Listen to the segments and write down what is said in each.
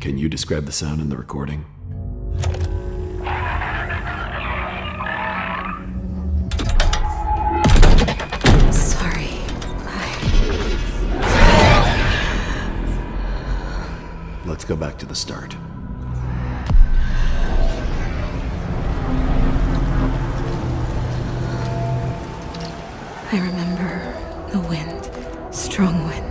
Can you describe the sound in the recording? Sorry. I... Let's go back to the start. I remember the wind. Strong wind.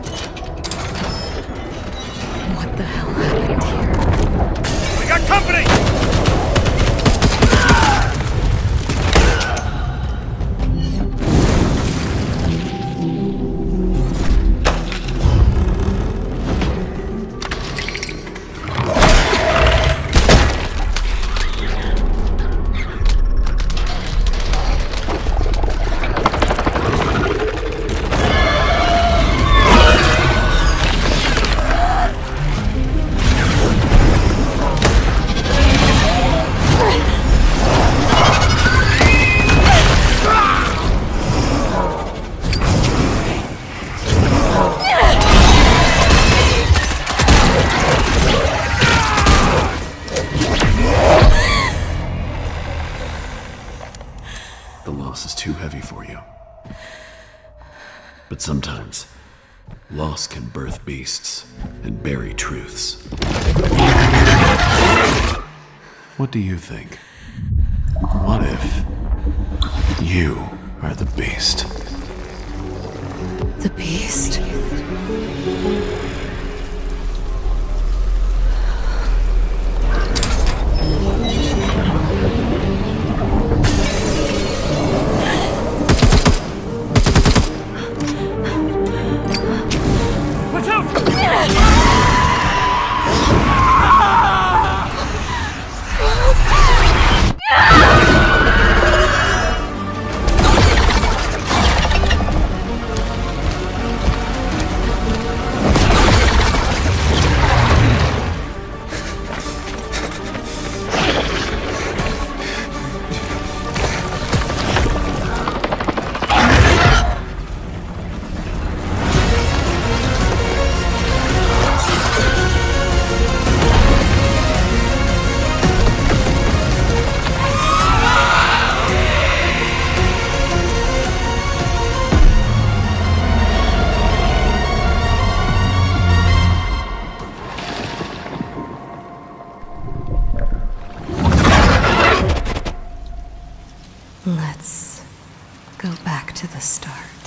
Loss is too heavy for you. But sometimes, loss can birth beasts and bury truths. What do you think? What if you are the beast? The beast? Let's go back to the start.